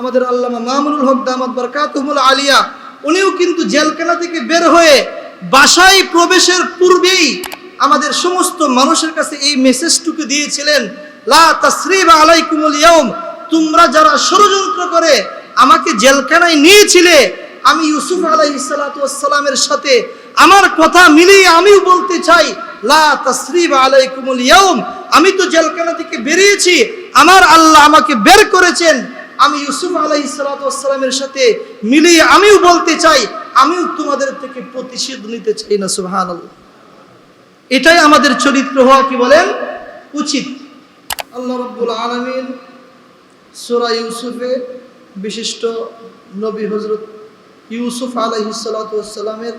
আমাদের আল্লামা মামুনুল হক দামাদ বরকাতুমুল আলিয়া, উনিও কিন্তু জেলখানা থেকে বের হয়ে বাসায় প্রবেশের পূর্বেই আমাদের সমস্ত মানুষের কাছে এই মেসেজটুকু দিয়েছিলেন, লা তাসরিবা আলাইকুমুল ইয়াউম তোমরা যারা ষড়যন্ত্র করে আমাকে জেলখানায় নিয়েছিলে, আমি ইউসুফ আলাইহিসসালামের সাথে আমার কথা মিলিয়ে আমিও বলতে চাই, লা তাসরিবা আলাইকুমুল ইয়াউম আমি তো জেলখানা থেকে বেরিয়েছি, আমার আল্লাহ আমাকে বের করেছেন আমি ইউসুফ আলাইহিসসালামের সাথে মিলিয়ে আমিও বলতে চাই, আমিও তোমাদের থেকে প্রতিশোধ নিতে চাই না, সুবহানাল্লাহ। এটাই আমাদের চরিত্র হওয়া কি বলেন? উচিত। আল্লাহ রাব্বুল আলমিন সূরা ইউসুফে বিশিষ্ট নবী হজরত ইউসুফ আলাইহিসসালামের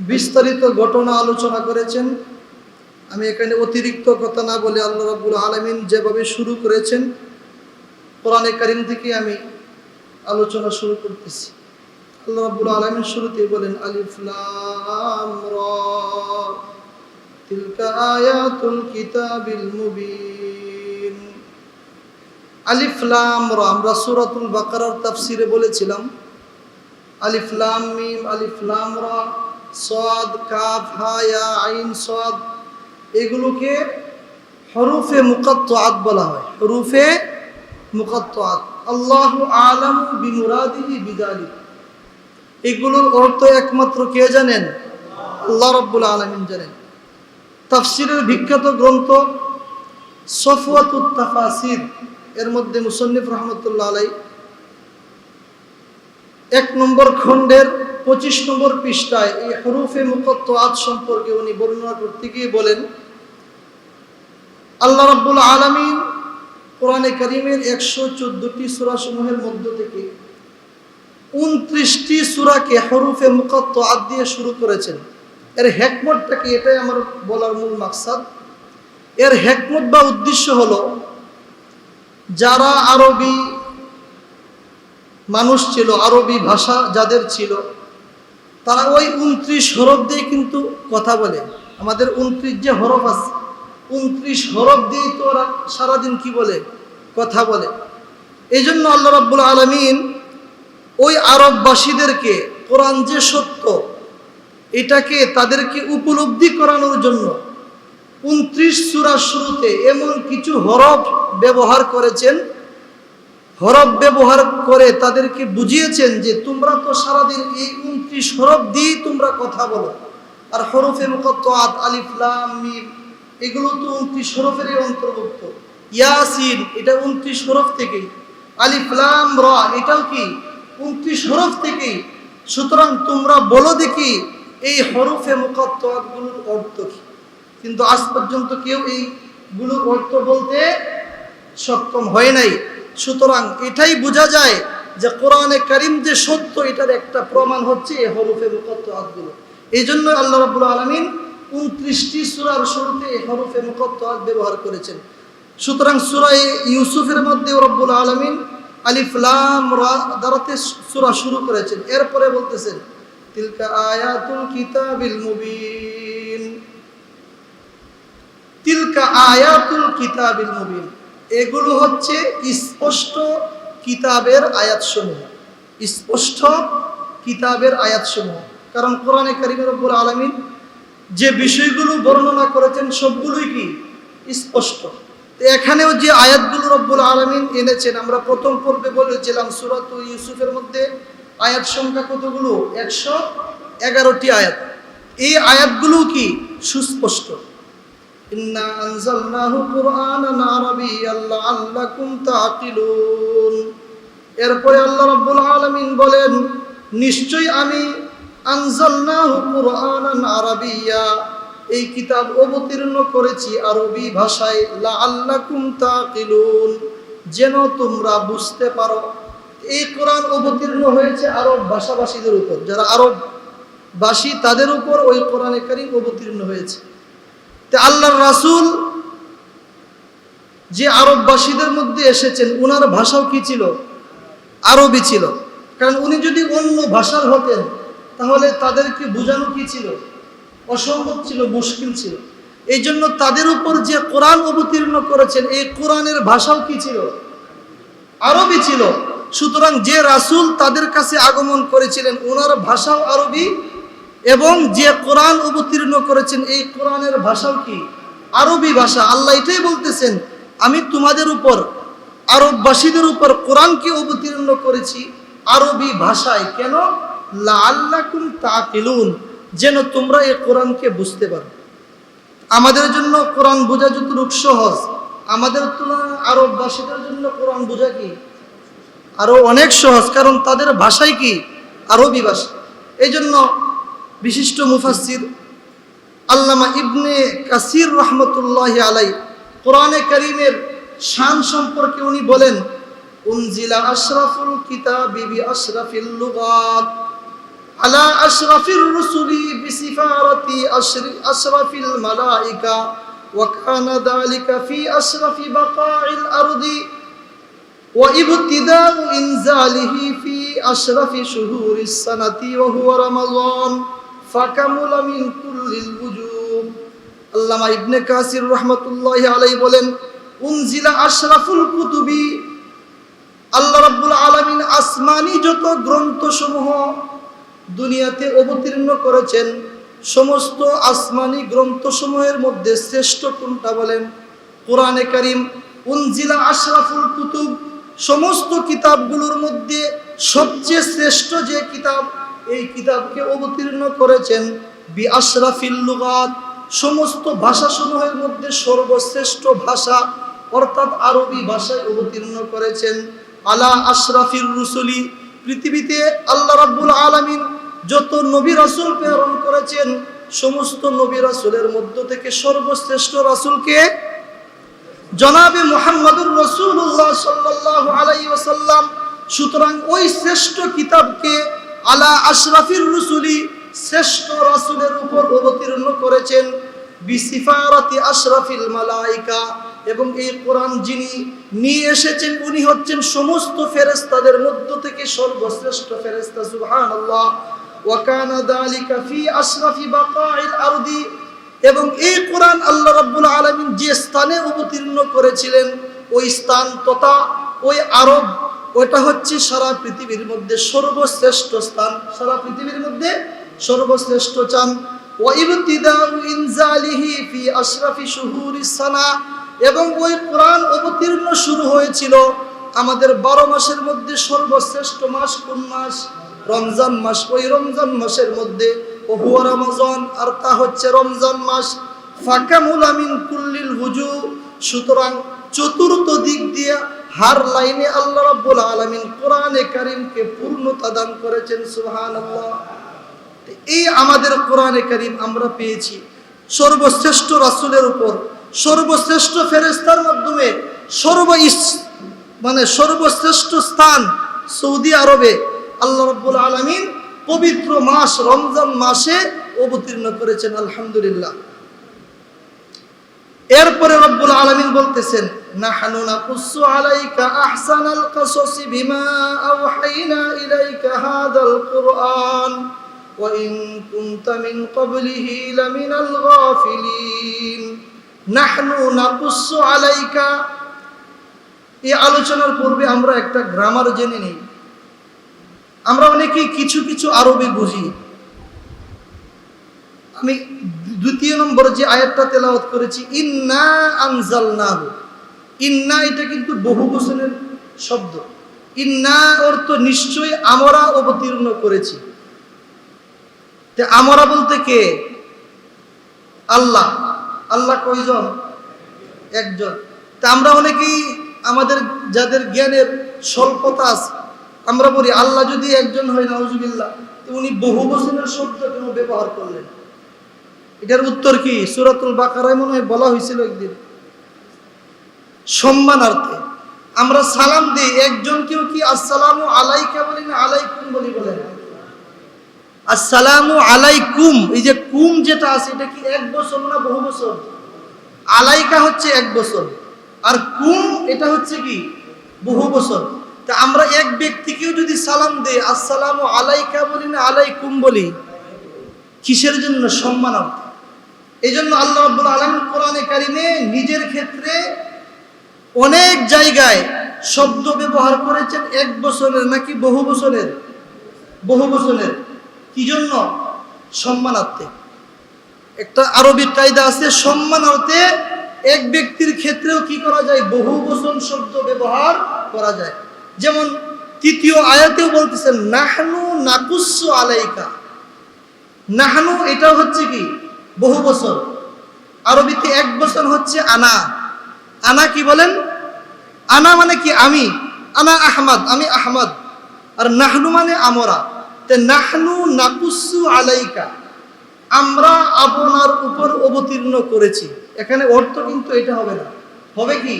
বিস্তারিত ঘটনা আলোচনা করেছেন। আমি এখানে অতিরিক্ত কথা না বলে আল্লাহ রাব্বুল আলামিন যেভাবে শুরু করেছেন কোরআনে কারিম থেকে আমি আলোচনা শুরু করতেছি। আল্লাহ রাব্বুল আলামিন শুরুতেই বলেন, আলিফ লাম রা তিলকা আয়াতুল কিতাবিল মুবিন। আলিফ লাম রা আমরা সূরাতুল বাকারার তাফসিরে বলেছিলাম, আলিফ লাম মিম, আলিফ লাম রা, সাদ, কাফ, হা, ইয়া, আইন, সাদ, এগুলোকে হরুফে মুকাত্তাআত বলা হয়। হরুফে এগুলোর অর্থ একমাত্র কে জানেন? আল্লাহ রব্বুল আলমিন জানেন। তাফসিরের বিখ্যাত গ্রন্থ সফওয়াতুত তাফাসির এর মধ্যে মুসন্নিফ রহমতুল্লাহ আলাই এক নম্বর খণ্ডের পঁচিশ নম্বর পৃষ্ঠায় এই হরুফে মুকত্ত আজ সম্পর্কে উনি বর্ণনা করতে গিয়ে বলেন, আল্লাহ রব্বুল আলমিন কোরআনে করিমের একশো চোদ্দটি সুরাসমূহের মধ্য থেকে উনত্রিশটি সুরাকে হরুফে মুকত্ত আদ দিয়ে শুরু করেছেন। এর হেকমতটা কি? এটাই আমার বলার মূল মাকসাদ। এর হেকমত বা উদ্দেশ্য হলো, যারা আরবি মানুষ ছিল, আরবি ভাষা যাদের ছিল, তারা ওই উনত্রিশ হরফ দিয়ে কিন্তু কথা বলে। আমাদের উনত্রিশ যে হরফ আছে উনত্রিশ হরফ দিয়েই তো ওরা সারাদিন কি বলে? কথা বলে। এই জন্য আল্লাহ রাব্বুল আলমিন ওই আরববাসীদেরকে কোরআন যে সত্য, এটাকে তাদেরকে উপলব্ধি করানোর জন্য উনত্রিশ সুরার শুরুতে এমন কিছু হরফ ব্যবহার করেছেন। হরফ ব্যবহার করে তাদেরকে বুঝিয়েছেন যে তোমরা তো সারাদিন এই উনত্রিশ হরফ দিয়েই তোমরা কথা বলো। আর হরফে মুখত্ত আত আলিফলাম মিম এগুলো তো উনত্রিশ হরফেরই অন্তর্ভুক্ত। ইয়াসিন, এটা উনত্রিশ হরফ থেকেই। আলিফলাম র, এটাও কি? উনত্রিশ হরফ থেকেই। সুতরাং তোমরা বলো দেখি, এই হরফে মুখত্তগুলোর অর্থ কি? কিন্তু আজ পর্যন্ত কেউ এইগুলোর অর্থ বলতে সক্ষম হয় নাই। সুতরাং এটাই বোঝা যায় যে কোরআনে কারিম যে সত্য, এটার একটা প্রমাণ হচ্ছে এই হরফে মুকত্ত আতগুলো এই জন্য আল্লাহ রাবুল আলমিন উনত্রিশটি সুরার শুরুতে হরফে মুকত্ত ব্যবহার করেছেন। সুতরাং সুরায় ইউসুফের মধ্যে রব্বুল আলমিন আলিফলাম দ্বারাতে সুরা শুরু করেছেন। এরপরে বলতেছেন, তিলকা আয়াতুল কিতাবিল মুবিন। তিলকা আয়াতুল কিতাবিল মুবিন। এগুলো হচ্ছে স্পষ্ট কিতাবের আয়াতসমূহ। স্পষ্ট কিতাবের আয়াতসমূহ। কারণ কোরআনে কারিমের রব্বুল আলমিন যে বিষয়গুলো বর্ণনা করেছেন সবগুলোই কি স্পষ্ট? এখানেও যে আয়াতগুলো রব্বুল আলমিন এনেছেন, আমরা প্রথম পর্বে বলেছিলাম সুরত ইউসুফের মধ্যে আয়াত সংখ্যা কতগুলো? একশো এগারোটি আয়াত। এই আয়াতগুলো কি সুস্পষ্ট? এরপরে আল্লাহ রাব্বুল আলামিন বলেন, নিশ্চয়ই আমি আনজালনাহু কুরআনান আরাবিয়্যা এই কিতাব অবতীর্ণ করেছি আরবি ভাষায়, লাআল্লাকুম তাআকিলুন। যেন তোমরা বুঝতে পারো, এই কোরআন অবতীর্ণ হয়েছে আরব ভাষাভাষীদের উপর। যারা আরব ভাষী তাদের উপর ওই কোরআনে কারিম অবতীর্ণ হয়েছে। তে আল্লাহর রাসূল যে আরববাসীদের মধ্যে এসেছেন ওনার ভাষাও কি ছিল? আরবি ছিল। কারণ উনি যদি অন্য ভাষার হতেন তাহলে তাদেরকে বোঝানো কি ছিল? অসম্ভব ছিল, মুশকিল ছিল। এই জন্য তাদের উপর যে কোরআন অবতীর্ণ করেছেন, এই কোরআনের ভাষাও কি ছিল? আরবি ছিল। সুতরাং যে রাসূল তাদের কাছে আগমন করেছিলেন, ওনার ভাষাও আরবি এবং যে কোরআন অবতীর্ণ করেছেন, এই কোরআনের ভাষাও কি? আরবি ভাষা। আল্লাহ এটাই বলতেছেন, আমি তোমাদের উপর, আরববাসীদের উপর কোরআনকে অবতীর্ণ করেছি আরবি ভাষায়। কেন? লাল্লাকুম তাকিলুন যেন তোমরা এই কোরআনকে বুঝতে পারো। আমাদের জন্য কোরআন বোঝা যতটুকু সহজ, আমাদের তুলনায় আরববাসীদের জন্য কোরআন বোঝা কি? আরও অনেক সহজ, কারণ তাদের ভাষাই কি? আরবি ভাষা। এই জন্য বিশিষ্ট মুফাসির আল্লামা ইবনে কাসির রহমতুল্লাহ আলাই কোরআনে করিমের শান সম্পর্কে উনি বলেন, উনজিলা আশরাফুল কিতাবি বি আশরাফিল লুগাত। আলা আশরাফির রুসুলি বিসিফারাতি আশরি আশরাফিল মালাইকা وكان ذلك في أشرف بقاع الأرض وابتداء إنزاله في أشرف شهور السنة وهو رمضان فكمل من كل الوجوه আল্লামা ইবনে কাসির রহমতুল্লাহ আলাই বলেন উনজিলা আশরাফুল কুতুবি আল্লাহ রাব্বুল আলামিন আসমানি যত গ্রন্থসমূহ দুনিয়াতে অবতীর্ণ করেছেন। সমস্ত আসমানি গ্রন্থসমূহের মধ্যে শ্রেষ্ঠ কোনটা বলেন? কোরআনে কারিম, উনজিলা আশরাফুল কুতুব, সমস্ত কিতাবগুলোর মধ্যে সবচেয়ে শ্রেষ্ঠ যে কিতাব, এই কিতাবকে অবতীর্ণ করেছেন বি আশরাফিল লুগাত। সমস্ত ভাষাসমূহের মধ্যে সর্বশ্রেষ্ঠ ভাষা, অর্থাৎ আরবি ভাষায় অবতীর্ণ করেছেন। আলা আশরাফির রুসুলি পৃথিবীতে আল্লাহ রাব্বুল আলামিন যত নবী রাসূল প্রেরণ করেছেন, সমস্ত নবী রাসূলের মধ্য থেকে সর্বশ্রেষ্ঠ রাসূলকে জনাবে মোহাম্মদুর রসুল্লাহ সাল্লাহ আলাই ওসাল্লাম সুতরাং ওই শ্রেষ্ঠ কিতাবকে আলা আশরাফির রসুলি শ্রেষ্ঠ রাসুলের উপর অবতীর্ণ করেছেন। বিসিফারাতি আশরাফিল মালাইকা। এবং এই কোরআন যিনি নিয়ে এসেছেন, উনি হচ্ছেন সমস্ত ফেরেস্তাদের মধ্য থেকে সর্বশ্রেষ্ঠ ফেরেস্তা সুবহানাল্লাহ। ওয়াকানা দালিকা ফি আশরাফি বাকাইল আরদি। এবং এই কোরআন আল্লাহ রাব্বুল আলামিন যে স্থানে অবতীর্ণ করেছিলেন, ওই স্থান তথা ওই আরব ওটা হচ্ছে সারা পৃথিবীর মধ্যে সর্বশ্রেষ্ঠ স্থান। সারা পৃথিবীর মধ্যে সর্বশ্রেষ্ঠ চান। ওয়াইবতিদাউ ইনজালিহি ফি আশরাফি সানা। এবং ওই কোরআন অবতীর্ণ শুরু হয়েছিল আমাদের বারো মাসের মধ্যে সর্বশ্রেষ্ঠ মাস কোন মাস? রমজান মাস। ওই রমজান মাসের মধ্যে ওহুয়া রমজান, আর তা হচ্ছে রমজান মাস। ফাকামুল আমিন কুল্লিল হুজু। সুতরাং চতুর্থ দিক দিয়ে হার লাইনে আল্লাহ রাব্বুল আলামিন কোরআনে কারিমকে পূর্ণতা দান করেছেন, সুবহানাল্লাহ। এই আমাদের কোরআনে কারিম আমরা পেয়েছি। সর্বশ্রেষ্ঠ রাসূলের উপর সর্বশ্রেষ্ঠ ফেরেস্তার মাধ্যমে সর্ব মানে সর্বশ্রেষ্ঠ স্থান সৌদি আরবে আল্লাহ রাব্বুল আলামিন পবিত্র মাস রমজান মাসে অবতীর্ণ করেছেন, আলহামদুলিল্লাহ। এরপরে রব্বুল আলামিন বলতেছেন লামিনাল গাফিলিন। নাহনু নাকুসু আলাইকা। এই আলোচনার পূর্বে আমরা একটা গ্রামার জেনে নিই। আমরা অনেকেই কিছু কিছু আরবি বুঝি। আমি দ্বিতীয় নম্বর যে আয়াতটা তেলাওয়াত করেছি, ইন্না আনজালনাহু। ইন্না এটা কিন্তু বহু বচনের শব্দ। ইন্না অর্থ নিশ্চয়ই আমরা অবতীর্ণ করেছি। আমরা বলতে কে? আল্লাহ। আল্লাহ কয়জন? একজন। তা আমরা অনেকেই আমাদের যাদের জ্ঞানের স্বল্পতা আছে, আমরা বলি, আল্লাহ যদি একজন হয়, নাউজুবিল্লাহ, তো উনি বহু বচনের শব্দ কেন ব্যবহার করলেন। এটার উত্তর কি? সুরাতুল বাকারায় মনে হয় বলা হয়েছিল একদিন। সম্মানার্থে। আমরা সালাম দিই, একজনকেও কি আসসালামু আলাইকা বলি না আলাইকুম বলি বলেন? আসসালামু আলাইকুম। এই যে কুম যেটা আছে, এটা কি এক বছর না বহু বছর? আলাইকা হচ্ছে এক বছর। আর কুম, এটা হচ্ছে কি? বহু বছর। তা আমরা এক ব্যক্তিকেও যদি সালাম দেই, আসসালামু আলাইকা বলি না আলাইকুম বলি, কিসের জন্য? সম্মানার্থে। এই জন্য আল্লাহ রাব্বুল আলামিন কোরআনে কারিমে নিজের ক্ষেত্রে অনেক জায়গায় শব্দ ব্যবহার করেছেন, এক বছরের নাকি বহু বছরের? বহু বছরের। কি জন্য সম্মানার্থে। একটা আরবি কায়দা আছে, সম্মানার্থে এক ব্যক্তির ক্ষেত্রেও কি করা যায়? বহু বচন শব্দ ব্যবহার করা যায়। যেমন তৃতীয় আয়াতেও বলতেছেন, নাহনু নাকুসু আলাইকা। নাহানু এটা হচ্ছে কি? বহু বছর আরবিতে এক বছর হচ্ছে আনা। আনা কি বলেন? আনা মানে কি? আমি। আনা আহমদ। আমি আহমদ। আর নাহনু মানে আমরা। নাহনু নাকুসু আলাইকা, আমরা আপনার উপর অবতীর্ণ করেছি। এখানে অর্থ কিন্তু এটা হবে না। হবে কি?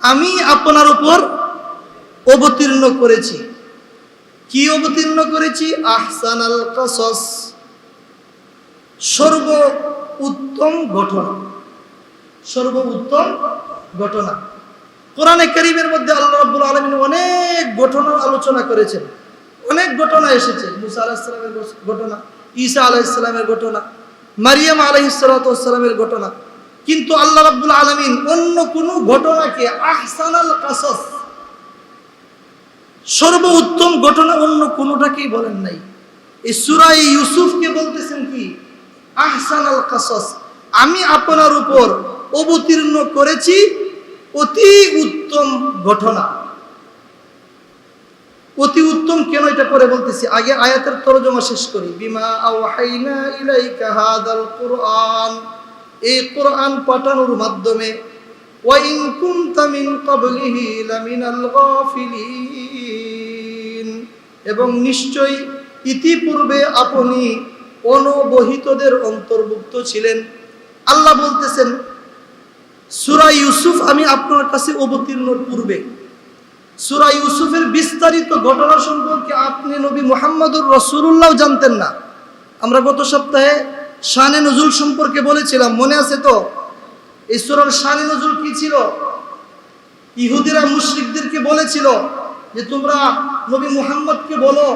আমি আপনার উপর অবতীর্ণ করেছি। কি অবতীর্ণ করেছি? আহসানাল কসস। সর্ব উত্তম ঘটনা। সর্ব উত্তম ঘটনা। কোরআনে করিমের মধ্যে আল্লাহ রাব্বুল আলামিন অনেক ঘটনার আলোচনা করেছেন। অনেক ঘটনা এসেছে, মুসা আলাহিসাল্লামের ঘটনা, ঈসা আলাইসাল্লামের ঘটনা, মারিয়াম আলাইসালামের ঘটনা। কিন্তু আল্লাহ রাব্বুল আলামিন অন্য কোনো ঘটনাকে আহসানাল কাসস সর্ব উত্তম ঘটনা অন্য কোনোটাকেই বলেন নাই। এই সুরাই ইউসুফকে বলতেছেন কি? আহসান আল কাসস, আমি আপনার উপর অবতীর্ণ করেছি অতি উত্তম ঘটনা। অতি উত্তম কেন এটা করে বলতেছি? আগে আয়াতের তরজমা শেষ করি। বিমা আওহাইনা ইলাইকা হাদাল কুরআন। এই কোরআন পাঠানোর মাধ্যমে ওয়াইন কুনতা মিন ক্বাবলিহি লামিনাল গাফিলিন। এবং নিশ্চয়ই ইতিপূর্বে আপনি অনবহিতদের অন্তর্ভুক্ত ছিলেন। আল্লাহ বলতেছেন, সুরা ইউসুফ আমি আপনার কাছে অবতীর্ণর পূর্বে। সুরা ইউসুফের বিস্তারিত ঘটনা সম্পর্কে আপনি নবী মোহাম্মদুর রসুল্লাহ জানতেন না। আমরা গত সপ্তাহে শানে নজুল সম্পর্কে বলেছিলাম, মনে আছে তো? এই সুরার শানে নজুল কি ছিল? ইহুদিরা মুশরিকদেরকে বলেছিল যে, তোমরা নবী মুহাম্মদকে বলো,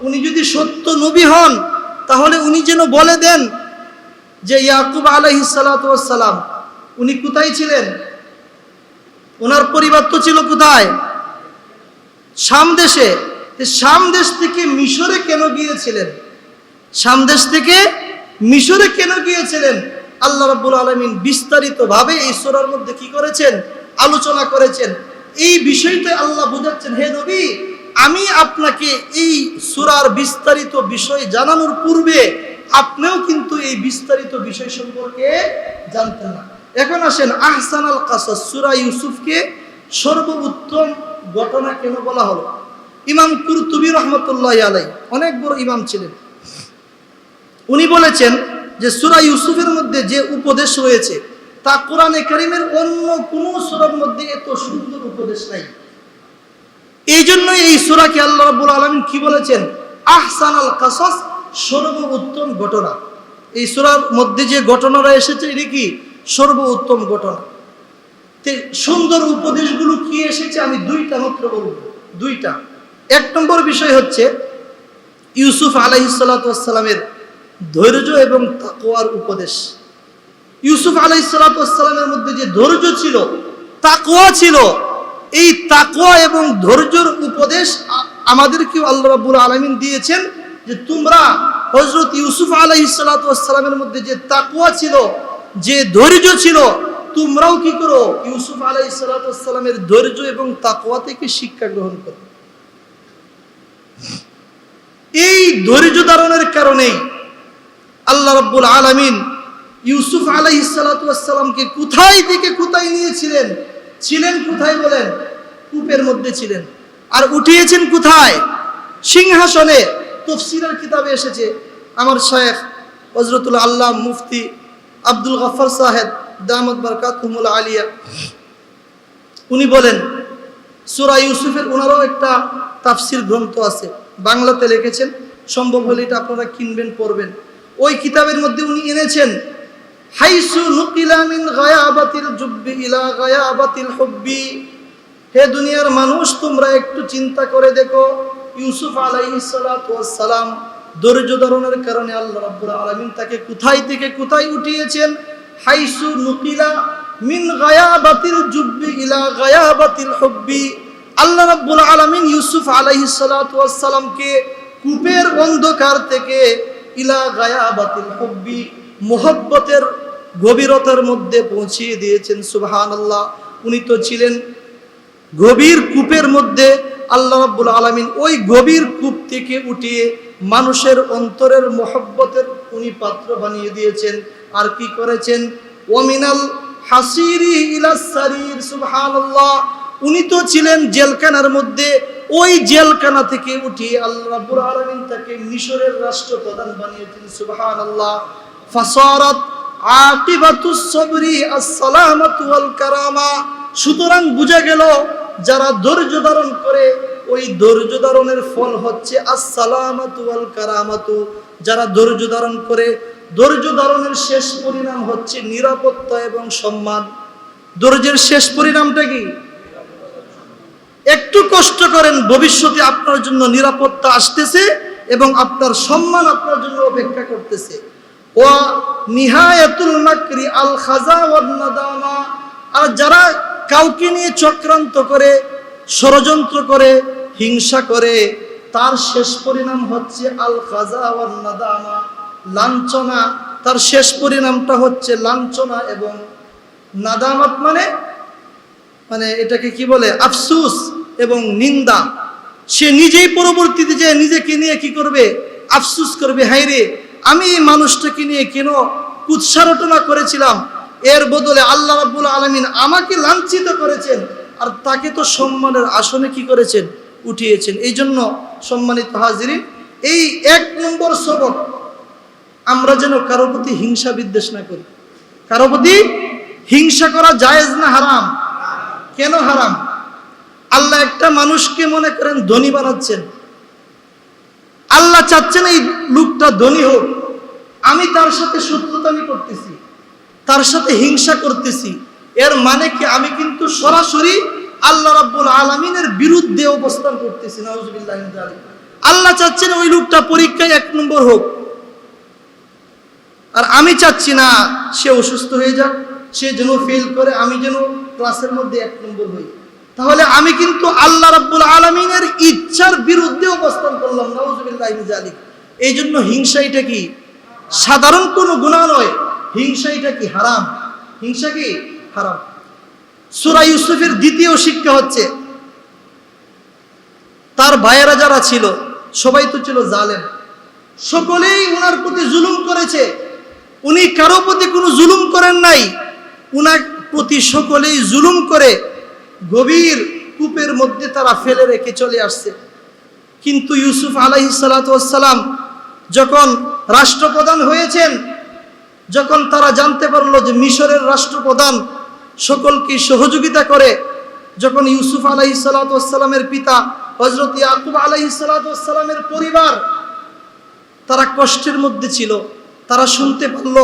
উনি যদি সত্য নবী হন, তাহলে উনি যেন বলে দেন যে, ইয়াকুব আলহিসাল্লাম উনি কোথায় ছিলেন? ওনার পরিবার তো ছিল কোথায়? শাম দেশে, তো শাম দেশ থেকে মিশরে কেন গিয়েছিলেন? সামদেশ থেকে মিশরে কেন গিয়েছিলেন? আল্লাহ রাব্বুল আলমিন বিস্তারিতভাবে এই সোরার মধ্যে কি করেছেন? আলোচনা করেছেন। এই বিষয়টা আল্লাহ বুঝাচ্ছেন, হে নবী, আমি আপনাকে এই সুরার বিস্তারিত বিষয় জানানোর পূর্বে আপনিও কিন্তু এই বিস্তারিত বিষয় সম্পর্কে জানতেন না। এখন আসেন আহসান আল কাসাস সুরা ইউসুফকে সর্বোত্তম ঘটনা কেন বলা হলো? ইমাম কুরতুবি রহমতুল্লাহ আলাই অনেক বড় ইমাম ছিলেন। উনি বলেছেন যে সুরা ইউসুফের মধ্যে যে উপদেশ রয়েছে, তা কোরআনে করিমের অন্য কোনো সুরার মধ্যে এত সুন্দর উপদেশ নাই। এই জন্যই এই সুরাকে আল্লাহ রাব্বুল আলামিন কি বলেছেন? আহসান আল কাসাস সর্ব উত্তম ঘটনা। এই সুরার মধ্যে যে ঘটনাটা এসেছে, এটা কি? সর্ব উত্তম ঘটনা। সুন্দর উপদেশগুলো কি এসেছে আমি দুইটা মাত্র বলব। দুইটা। এক নম্বর বিষয় হচ্ছে, ইউসুফ আলাইসালামের ধৈর্য এবং তাকোয়ার উপদেশ। ইউসুফ আলাইসালামের মধ্যে যে ধৈর্য ছিল তাকোয়া ছিল, এই তাকোয়া এবং ধৈর্যর উপদেশ আ- আমাদেরকেও আল্লাহ রাব্বুল আলামিন দিয়েছেন যে তোমরা হজরত ইউসুফ আলাইসালামের মধ্যে যে তাকোয়া ছিল, যে ধৈর্য ছিল তোমরাও কি করো? ইউসুফ আলাইসালামের ধৈর্য এবং তাকোয়া থেকে শিক্ষা গ্রহণ করো। এই ধৈর্য ধারণের কারণেই আল্লাহ রাব্বুল আলামিন ইউসুফ আলাইসালামকে কোথায় থেকে কোথায় নিয়েছিলেন? ছিলেন কোথায় বলেন? কূপের মধ্যে ছিলেন। আর উঠিয়েছেন কোথায়? সিংহাসনে। তফসিরের কিতাবে এসেছে। আমার শেখ হজরতুল আল্লাহ মুফতি আব্দুল গফর সাহেব দামদ বরকাতুমুল আলিয়া। উনি বলেন, সুরা ইউসুফের ওনারও একটা তাফসির গ্রন্থ আছে, বাংলাতে লিখেছেন, সম্ভব হলে এটা আপনারা কিনবেন, পড়বেন। ওই কিতাবের মধ্যে উনি এনেছেন, হাইসু মিন গায়াবাতিল জুব্বি ইলা গায়াবাতিল হুব্বি। হে দুনিয়ার মানুষ, তোমরা একটু চিন্তা করে দেখো, ইউসুফ আলাইহিস সালাতু সালাম ধৈর্য ধারণের কারণে আল্লাহ রাব্বুল আলামিন তাকে কোথায় থেকে কোথায় উঠিয়েছেন? হাইসু নুকিলা মিন গায়াবাতিল জুব্বি ইলা গায়াবাতিল হুব্বি। আল্লাহ রাব্বুল আলামিন ইউসুফ আলাইহিস সালাতু ওয়াস সালামকে কূপের অন্ধকার থেকে ইলা গায়াবাতিল হুব্বি, মোহব্বতের গভীরতার মধ্যে পৌঁছিয়ে দিয়েছেন, সুবহানাল্লাহ। উনি তো ছিলেন গভীর কূপের মধ্যে আল্লাহ রাব্বুল আলামিন ওই গভীর কূপ থেকে উঠিয়ে মানুষের অন্তরের মোহব্বতের উনি পাত্র বানিয়ে দিয়েছেন। আর কি করেছেন? ওমিনাল হাসিরি ইলা সারির, সুবহানাল্লাহ। উনি তো ছিলেন জেলখানার মধ্যে। ওই জেলখানা থেকে উঠিয়ে আল্লাহ রাব্বুল আলামিন তাকে মিশরের রাষ্ট্রপ্রধান বানিয়েছেন, সুবহানাল্লাহ। ফাসারাত আকিবাতুস সবরি আসসালামাতু ওয়াল কারামা। সুতরাং বুঝা গেল, যারা ধৈর্য ধারণ করে ওই ধৈর্য ধারণের ফল হচ্ছে আসসালামাতু ওয়াল কারামাতু। যারা ধৈর্য ধারণ করে, ধৈর্য ধারণের শেষ পরিণাম হচ্ছে নিরাপত্তা এবং সম্মান। ধৈর্যের শেষ পরিণামটা কি? একটু কষ্ট করেন, ভবিষ্যতে আপনার জন্য নিরাপত্তা আসতেছে এবং আপনার সম্মান আপনার জন্য অপেক্ষা করতেছে। ও নিহায়াতুল মাকরি আল খাজা আর যারা কাউকে নিয়ে চক্রান্ত করে, ষড়যন্ত্র করে হিংসা করে, তার শেষ পরিণাম হচ্ছে আল খাজা নাদামা লাঞ্ছনা। তার শেষ পরিণামটা হচ্ছে লাঞ্ছনা এবং নাদামাত মানে মানে এটাকে কি বলে? আফসুস এবং নিন্দা। সে নিজেই পরবর্তীতে যে নিজেকে নিয়ে কি করবে? আফসুস করবে। হাই রে, আমি এই মানুষটাকে নিয়ে কেন কুৎসারটনা করেছিলাম? এর বদলে আল্লাহ রাব্বুল আলমিন আমাকে লাঞ্ছিত করেছেন। আর তাকে তো সম্মানের আসনে কি করেছেন? উঠিয়েছেন। এই জন্য সম্মানিত হাজিরিন, এই এক নম্বর সবক আমরা যেন কারও প্রতি হিংসা বিদ্বেষ না করি। কারও প্রতি হিংসা করা জায়েজ না হারাম? কেন হারাম? আল্লাহ একটা মানুষকে মনে করেন ধনী বানাচ্ছেন। আল্লাহ চাচ্ছেন এই লোকটা ধনী হোক। আমি তার সাথে শত্রুতামি করতেছি, তার সাথে হিংসা করতেছি। এর মানে কি? আমি কিন্তু সরাসরি আল্লাহ রাব্বুল আলমিনের বিরুদ্ধে অবস্থান করতেছি, নাউজুবিল্লাহ যালিক। আল্লাহ চাচ্ছেন ওই লোকটা পরীক্ষায় এক নম্বর হোক। আর আমি চাচ্ছি না সে অসুস্থ হয়ে যাক, সে যেন ফেল করে, আমি যেন ক্লাসের মধ্যে এক নম্বর হই। তাহলে আমি কিন্তু আল্লাহ রাব্বুল আলমিনের ইচ্ছার বিরুদ্ধে অবস্থান করলাম, নাউজুবিল্লাহ মিন যালিক। এই জন্য হিংসা এটা কি? সাধারণ কোনো গুণা নয়। হিংসা এটা কি? হারাম। হিংসা কি? হারাম। সুরা ইউসুফের দ্বিতীয় শিক্ষা হচ্ছে, তার ভাইয়েরা যারা ছিল, সবাই তো ছিল জালেম। সকলেই উনার প্রতি জুলুম করেছে। উনি কারও প্রতি কোনো জুলুম করেন নাই। উনার প্রতি সকলেই জুলুম করে গভীর কূপের মধ্যে তারা ফেলে রেখে চলে আসছে। কিন্তু ইউসুফ আলাহি সালাম যখন রাষ্ট্রপ্রধান হয়েছেন, যখন তারা জানতে পারল যে মিশরের রাষ্ট্রপ্রধান সকলকে সহযোগিতা করে, যখন ইউসুফ আলাহি সালাতামের পিতা হজরত ইয়াকুব আলাহি সালাতামের পরিবার তারা কষ্টের মধ্যে ছিল, তারা শুনতে পারল,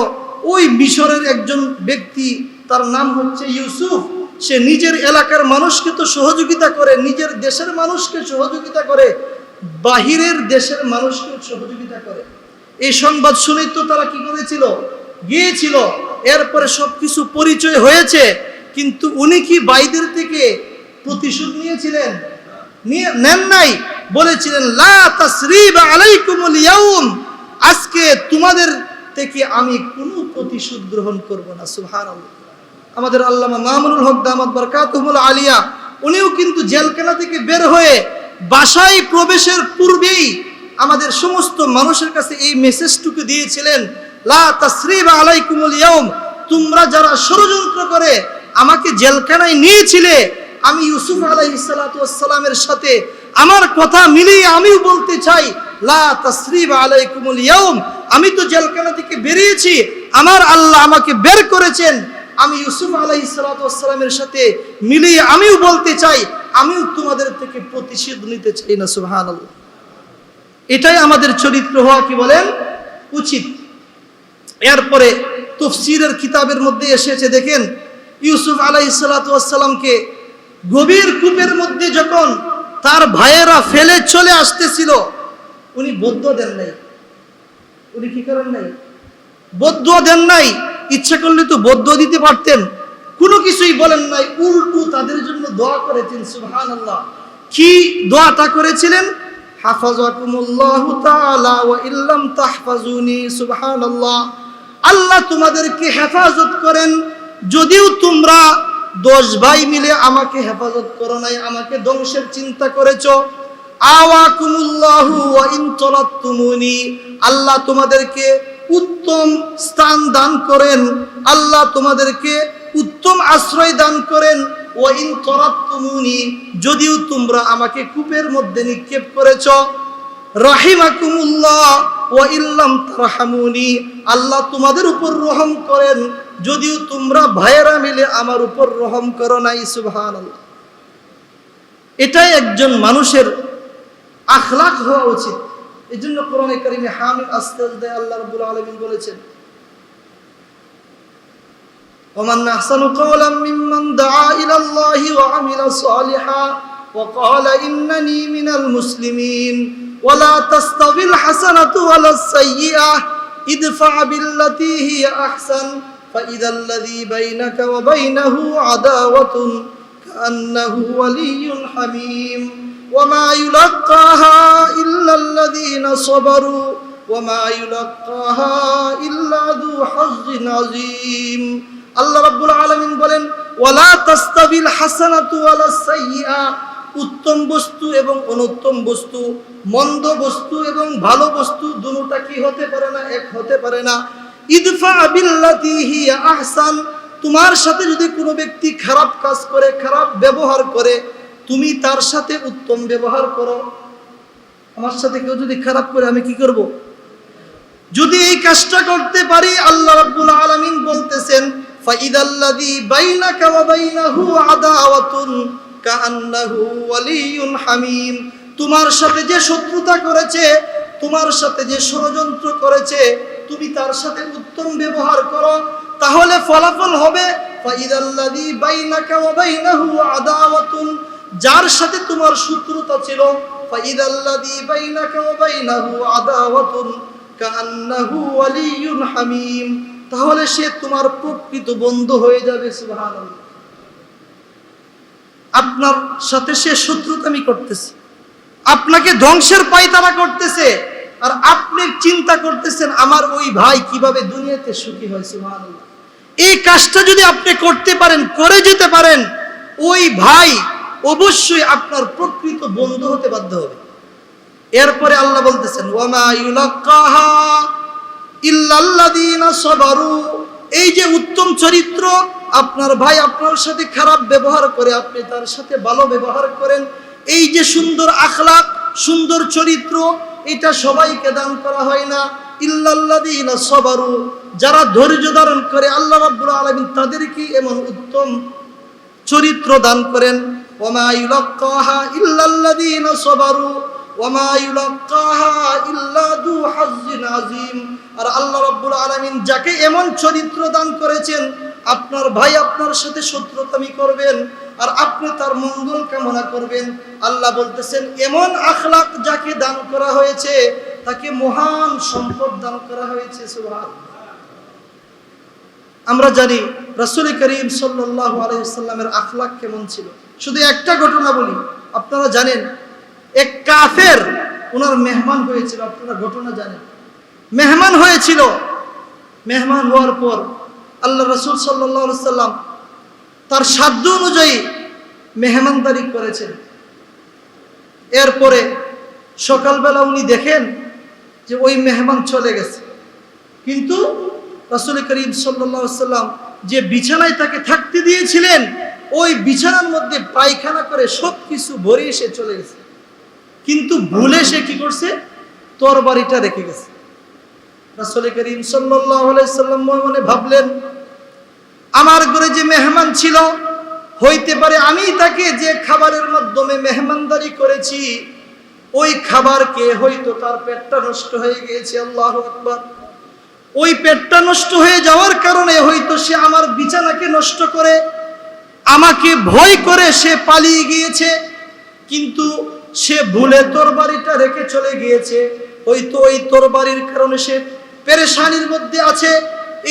ওই মিশরের একজন ব্যক্তি, তার নাম হচ্ছে ইউসুফ, সে নিজের এলাকার মানুষকে তো সহযোগিতা করে, নিজের দেশের মানুষকে সহযোগিতা করে, বাহিরের দেশের মানুষকে সহযোগিতা করে। এই সংবাদ শুনেই তো তারা কি করেছিল? গিয়েছিল। এরপরে সবকিছু পরিচয় হয়েছে। কিন্তু উনি কি বাইদের থেকে প্রতিশোধ নিয়েছিলেন? নিয়ে নেন নাই। বলেছিলেন আজকে তোমাদের থেকে আমি কোনো প্রতিশোধ গ্রহণ করব না। সুবহানাল্লাহ। আমাদের আল্লামা মামুনুল হক দামাত আলিয়া, উনিও কিন্তু জেলখানা থেকে বের হয়ে বাসায় প্রবেশের পূর্বেই আমাদের সমস্ত মানুষের কাছে এই মেসেজটুকু দিয়েছিলেন লা আলাইকুমুল তোমরা যারা ষড়যন্ত্র করে আমাকে জেলখানায় নিয়েছিলে, আমি ইউসুফ আলাইহিসসালামের সাথে আমার কথা মিলিয়ে আমিও বলতে চাই, লা আলাইকুমুল আমি তো জেলখানা থেকে বেরিয়েছি, আমার আল্লাহ আমাকে বের করেছেন। আমি ইউসুফ আলাইহিসসালামের সাথে মিলিয়ে আমিও বলতে চাই, আমিও তোমাদের থেকে প্রতিশোধ নিতে চাই না, সুবহানাল্লাহ। এটাই আমাদের চরিত্র হওয়া কি বলেন? উচিত। এরপরে তফসিরের কিতাবের মধ্যে এসেছে, দেখেন, ইউসুফ আলাইসালামকে গভীর কূপের মধ্যে যখন তার ভাইয়েরা ফেলে চলে আসতেছিল, উনি বদ্ধ দেন নাই। উনি কি করেন নাই? বদুয়া দেন নাই। ইচ্ছা করলে তো বদুয়া দিতে পারতেন। কোনো কিছুই বলেন নাই। উল্টু তাদের জন্য দোয়া করেছেন সুহান আল্লাহ কি দোয়াটা করেছিলেন? হাফাজাকুমুল্লাহু তাআলা ওয়া ইল্লাম তাহফাজুনি সুবহানাল্লাহ। আল্লাহ তোমাদেরকে হেফাজত করেন। যদিও তোমরা দশ ভাই মিলে আমাকে হেফাজত করো নাই, আমাকে ধ্বংসের চিন্তা করেছ। আল্লাহ তোমাদেরকে উত্তম স্থান দান করেন। আল্লাহ তোমাদেরকে উত্তম আশ্রয় দান করেন। ওয়া ইন যদিও তোমরা আমাকে কূপের মধ্যে নিক্ষেপ করেছ রাহিমাকুমুল্লাহ ওয়া ইল্লাম তারহামুনি আল্লাহ তোমাদের উপর রহম করেন যদিও তোমরা ভাইয়েরা মিলে আমার উপর রহম করো নাই সুবহানাল্লাহ এটাই একজন মানুষের আখলাক হওয়া উচিত এই জন্য কোরআনে কারিমে হামিদ আস্তে আস্তে আল্লাহ রাব্বুল আলামিন বলেছেন ومن أحسن قولا ممن دعا إلى الله وعمل صالحا وقال إنني من المسلمين ولا تستوي الحسنة ولا السيئة ادفع بالتي هي أحسن فإذا الذي بينك وبينه عداوة كأنه ولي حميم وما يلقاها إلا الذين صبروا وما يلقاها إلا ذو حظ عظيم আল্লাহ রাব্বুল আলামিন বলেন ওয়ালা তাস্তাবিল হাসানাতু ওয়ালা সাইয়্যা উত্তম বস্তু এবং অনুত্তম বস্তু, মন্দ বস্তু এবং ভালো বস্তু দুটোটা কি হতে পারে না? এক হতে পারে না। ইদফা বিল্লাতি হিয়া আহসান। তোমার সাথে যদি কোনো ব্যক্তি খারাপ কাজ করে, খারাপ ব্যবহার করে, তুমি তার সাথে উত্তম ব্যবহার করো। আমার সাথে কেউ যদি খারাপ করে, আমি কি করব? যদি এই কাজটা করতে পারি, আল্লাহ রাব্বুল আলামিন বলতেছেন ফাইদাল্লাযী বাইনাকা ওয়া বাইনাহু আদাওয়াতুন হামীম। তোমার সাথে যে শত্রুতা করেছে, তোমার সাথে যে ষড়যন্ত্র করেছে, তুমি তার সাথে উত্তম ব্যবহার করো, তাহলে ফলাফল হবে যার সাথে তোমার শত্রুতা ছিল তাহলে সে তোমার প্রকৃত বন্ধু হয়ে যাবে, সুবহানাল্লাহ। আপনার সাথে সে শত্রুতামি করতেছে। আপনাকে ধ্বংসের পায়তারা করতেছে। আর আপনি চিন্তা করতেছেন, আমার ওই ভাই কীভাবে দুনিয়াতে সুখী হয়েছে এই কাজটা যদি আপনি করতে পারেন, করে যেতে পারেন, ওই ভাই অবশ্যই আপনার প্রকৃত বন্ধু হতে বাধ্য হবে। এরপরে আল্লাহ বলতেছেন ওয়ামা ইউলাক্কাহা ইল্লাল্লাযীনা সাবারু। এই যে উত্তম চরিত্র, আপনার ভাই আপনার সাথে খারাপ ব্যবহার করে, আপনি তার সাথে ভালো ব্যবহার করেন। এই যে সুন্দর আখলাক, সুন্দর চরিত্র, এটা সবাইকে দান করা হয় না। ইল্লাল্লাযীনা সাবারু, যারা ধৈর্য ধারণ করে, আল্লাহ রাব্বুল আলামিন তাদেরকে এমন উত্তম চরিত্র দান করেন। ওমা ইউলাক্কাহা ইল্লাল্লাযীনা সাবারু ওমা ইউলাক্কাহা ইল্লা যু হাজ্জিন আযীম। আর আল্লাহ রাব্বুল আলামিন যাকে এমন চরিত্র দান করেছেন, আপনার ভাই আপনার সাথে শত্রুতামি করবেন, আর আপনি তার মঙ্গল কামনা করবেন। আল্লাহ বলতেছেন, এমন আখলাক যাকে দান করা হয়েছে, তাকে মহান সম্পদ দান করা হয়েছে। সুবহান আমরা জানি রাসূল করিম সাল্লাল্লাহু আলাইহি সাল্লামের আখলাক কেমন ছিল। শুধু একটা ঘটনা বলি, আপনারা জানেন এক কাফের ওনার মেহমান হয়েছিল, আপনারা ঘটনা জানেন। মেহমান হয়েছিল। মেহমান হওয়ার পর আল্লাহ রসুল সাল্লাহ সাল্লাম তার সাধ্য অনুযায়ী মেহমানদারি করেছেন। এরপরে সকালবেলা উনি দেখেন যে ওই মেহমান চলে গেছে। কিন্তু রাসুল করিম সাল্লাহ সাল্লাম যে বিছানায় তাকে থাকতে দিয়েছিলেন, ওই বিছানার মধ্যে পায়খানা করে সব কিছু ভরে এসে চলে গেছে। কিন্তু ভুলে সে কি করছে? তরবারিটা রেখে গেছে। রাসুল করিম সাল্লাম মনে ভাবলেন, আমার ঘরে যে মেহমান ছিল, হইতে পারে আমি তাকে যে খাবারের মাধ্যমে মেহমানদারি করেছি, ওই খাবারকে হয়তো তার পেটটা নষ্ট হয়ে গিয়েছে, আল্লাহ আকবার। ওই পেটটা নষ্ট হয়ে যাওয়ার কারণে হয়তো সে আমার বিছানাকে নষ্ট করে, আমাকে ভয় করে সে পালিয়ে গিয়েছে, কিন্তু সে ভুলে তোর বাড়িটা রেখে চলে গিয়েছে। হয়তো ওই তোর বাড়ির কারণে সে পেরেশানির মধ্যে আছে।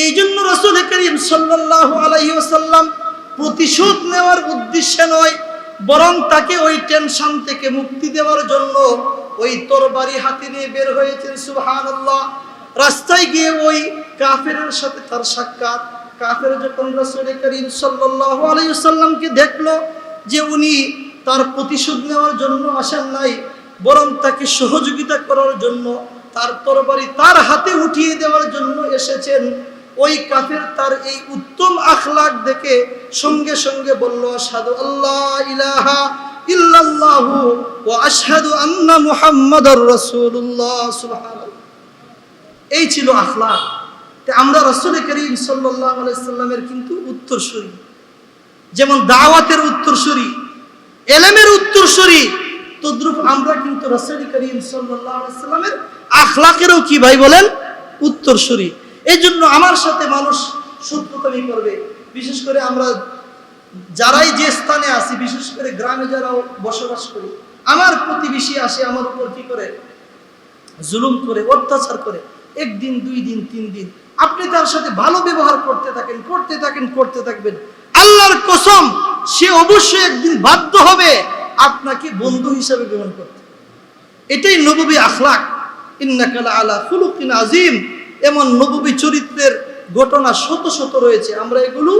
এই জন্য রসুল করিম সাল্লাল্লাহু আলাইহি ওয়াসাল্লাম প্রতিশোধ নেওয়ার উদ্দেশ্যে নয়, বরং তাকে ওই টেনশন থেকে মুক্তি দেওয়ার জন্য ওই তরবারি হাতে নিয়ে বের হয়েছেন, সুবহানাল্লাহ। রাস্তায় গিয়ে ওই কাফের সাথে তার সাক্ষাৎ। কাফের যখন রসুল করিম সাল্লাল্লাহু আলাইহি ওয়াসাল্লামকে দেখল যে উনি তার প্রতিশোধ নেওয়ার জন্য আসেন নাই, বরং তাকে সহযোগিতা করার জন্য, তার তরবারি তার হাতে উঠিয়ে দেওয়ার জন্য এসেছেন। ওই কাফের তার এই উত্তম আখলাক দেখে সঙ্গে সঙ্গে বলল, আশহাদু আল্লাহ ইলাহা ইল্লাল্লাহু ওয়া আশহাদু আন্না মুহাম্মাদার রাসূলুল্লাহ। সুবহানাল্লাহ। এই ছিল আখলাক। আমরা রাসূল করিম সাল্লাল্লাহু আলাইহি সাল্লামের কিন্তু উত্তরসূরি। যেমন দাওয়াতের উত্তরসূরি এলেমের উত্তরসূরি তদ্রুপ আমরা কিন্তু রাসূল করিম সাল্লামের আখলাকেরও কি ভাই বলেন? উত্তরসূরি এই জন্য আমার সাথে মানুষ শত্রুতামি করবে। বিশেষ করে আমরা যারাই যে স্থানে আছি, বিশেষ করে গ্রামে যারা বসবাস করি, আমার প্রতিবেশী আসে আমার উপর কি করে? জুলুম করে, অত্যাচার করে। একদিন, দুই দিন, তিন দিন। আপনি তার সাথে ভালো ব্যবহার করতে থাকেন করতে থাকেন, করতে থাকবেন। আল্লাহর কসম সে অবশ্যই একদিন বাধ্য হবে আপনাকে বন্ধু হিসাবে গ্রহণ করতে। এটাই নববী আখলাক। ইন্নাকালা আলা ফুলুকিন আজিম এমন নববী চরিত্রের ঘটনা শত শত রয়েছে। আমরা এগুলো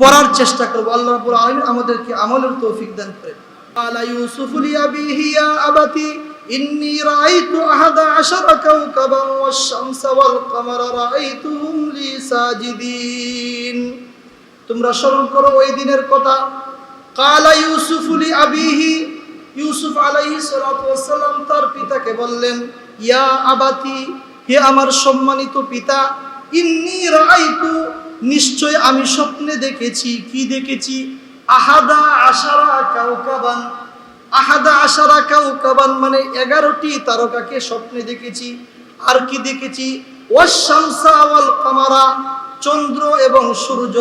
পড়ার চেষ্টা করব। আল্লাহ রাবুল আলমিন আমাদেরকে আমলের তৌফিক দান করেন। আলা ইউসুফুল ইয়াবিহি আবাতি ইন্নি রাআইতু আহাদা আশারা কাওকাবান ওয়াশ-শামসা ওয়াল-কামারা রাআইতুহুম লি সাজিদিন তোমরা স্মরণ করো ওই দিনের কথা। কালা ইউসুফ লি আবিহি, ইউসুফ আলাইহি ওয়াসালাম তার পিতাকে বললেন, ইয়া আবাতি, হে আমার সম্মানিত পিতা, ইন্নি রাআইতু, নিশ্চয় আমি স্বপ্নে দেখেছি। কি দেখেছি? আহাদা আশারা কাউকাবান। আহাদা আশারা কাউকাবান মানে এগারোটি তারকাকে স্বপ্নে দেখেছি। আর কি দেখেছি? ওয়াশামসা ওয়াল কামারা চন্দ্র এবং সূর্য।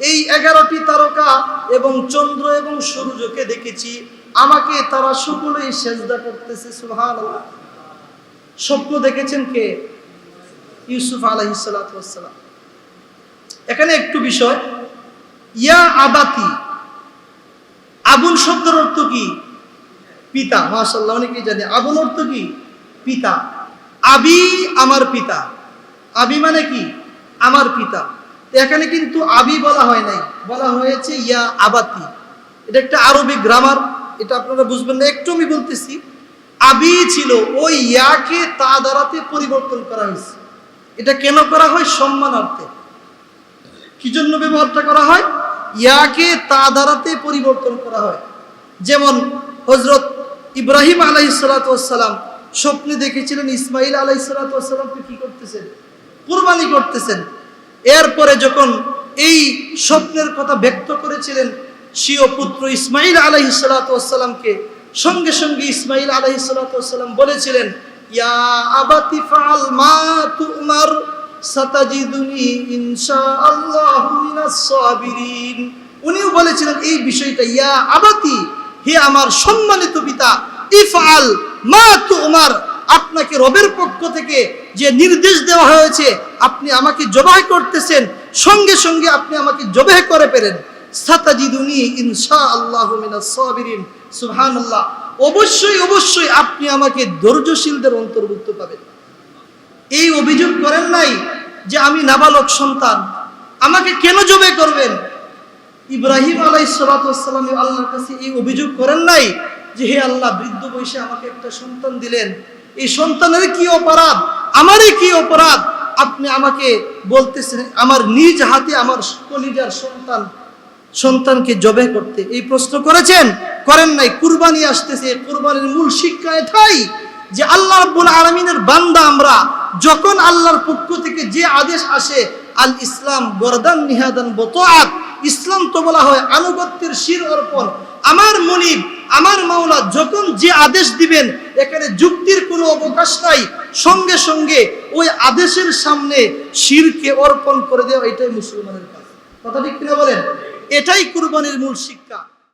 এই এগারোটি তারকা এবং চন্দ্র এবং সূর্যকে দেখেছি। আমাকে তারা সকলেই সেজদা করতেছে, সুবহানাল্লাহ। স্বপ্ন দেখেছেন কে? ইউসুফ আলাইহিস এখানে একটু বিষয়। ইয়া আবাতি। আবুল শব্দের অর্থ কি? পিতা। মাশাল্লাহ অনেকেই জানে। আবুল অর্থ কি? পিতা। আবি আমার পিতা। আবি মানে কি? আমার পিতা। এখানে কিন্তু আবি বলা হয় নাই। বলা হয়েছে ইয়া আবাতি। এটা একটা আরবি গ্রামার এটা আপনারা বুঝবেন না। একটু আমি বলতেছি, আবি ছিল ওই ইয়াকে তা দ্বারাতে পরিবর্তন করা হয়েছে। এটা কেন করা হয়? সম্মানার্থে। কি জন্য ব্যবহারটা করা হয়? ইয়াকে তা দ্বারাতে পরিবর্তন করা হয়। যেমন হজরত ইব্রাহিম আলাইসালাম স্বপ্নে দেখেছিলেন, ইসমাইল আলাইসালামকে কি করতেছেন? কুরবানি করতেছেন। এরপরে যখন এই স্বপ্নের কথা ব্যক্ত করেছিলেন, স্বীয় পুত্র ইসমাইল আলাইসালামকে সঙ্গে সঙ্গে ইসমাইল আলাইসালাম বলেছিলেন, ইয়া আবাতি ফাল মা তুমার, সাতাজিদুনি ইনশাআল্লাহু মিনাস সাবিরিন। উনিও বলেছিলেন এই বিষয়টা, ইয়া আবাতি, হে আমার সম্মানিত পিতা, ইফআল মা তুমার আপনাকে রবের পক্ষ থেকে যে নির্দেশ দেওয়া হয়েছে, আপনি আমাকে জবাই করতেছেন, সঙ্গে সঙ্গে আপনি আমাকে জবাই করে পেলেন সাতাজিদুনি ইনশাআল্লাহু মিনাস সাবিরিন। সুবহানাল্লাহ। অবশ্যই অবশ্যই আপনি আমাকে ধৈর্যশীলদের অন্তর্ভুক্ত পাবেন। এই অভিযোগ করেন নাই যে আমি নাবালক সন্তান। আমাকে কেন জবে করবেন? ইব্রাহিম আলাই সালাতাম আল্লাহর কাছে এই অভিযোগ করেন নাই যে, হে আল্লাহ, বৃদ্ধ বয়সে আমাকে একটা সন্তান দিলেন। এই সন্তানের কি অপরাধ? আমারই কি অপরাধ? আপনি আমাকে বলতেছেন, আমার নিজ হাতে আমার কলিজার সন্তান, সন্তানকে জবে করতে। এই প্রশ্ন করেছেন? করেন নাই। কুরবানি আসতেছে। কুরবানির মূল শিক্ষা এটাই যে আল্লাহ রাব্বুল আলামিনের বান্দা আমরা, যখন আল্লাহর পক্ষ থেকে যে আদেশ আসে, আল ইসলাম গরদান নিহাদান বতআত ইসলাম তো বলা হয় আনুগত্যের শির অর্পণ। আমার মনিব আমার মাওলা যখন যে আদেশ দিবেন, এখানে যুক্তির কোনো অবকাশ নাই। সঙ্গে সঙ্গে ওই আদেশের সামনে শিরকে অর্পণ করে দেওয়া, এটাই মুসলমানের কাজ। কথা ঠিক কিনা বলেন? এটাই কুরবানির মূল শিক্ষা।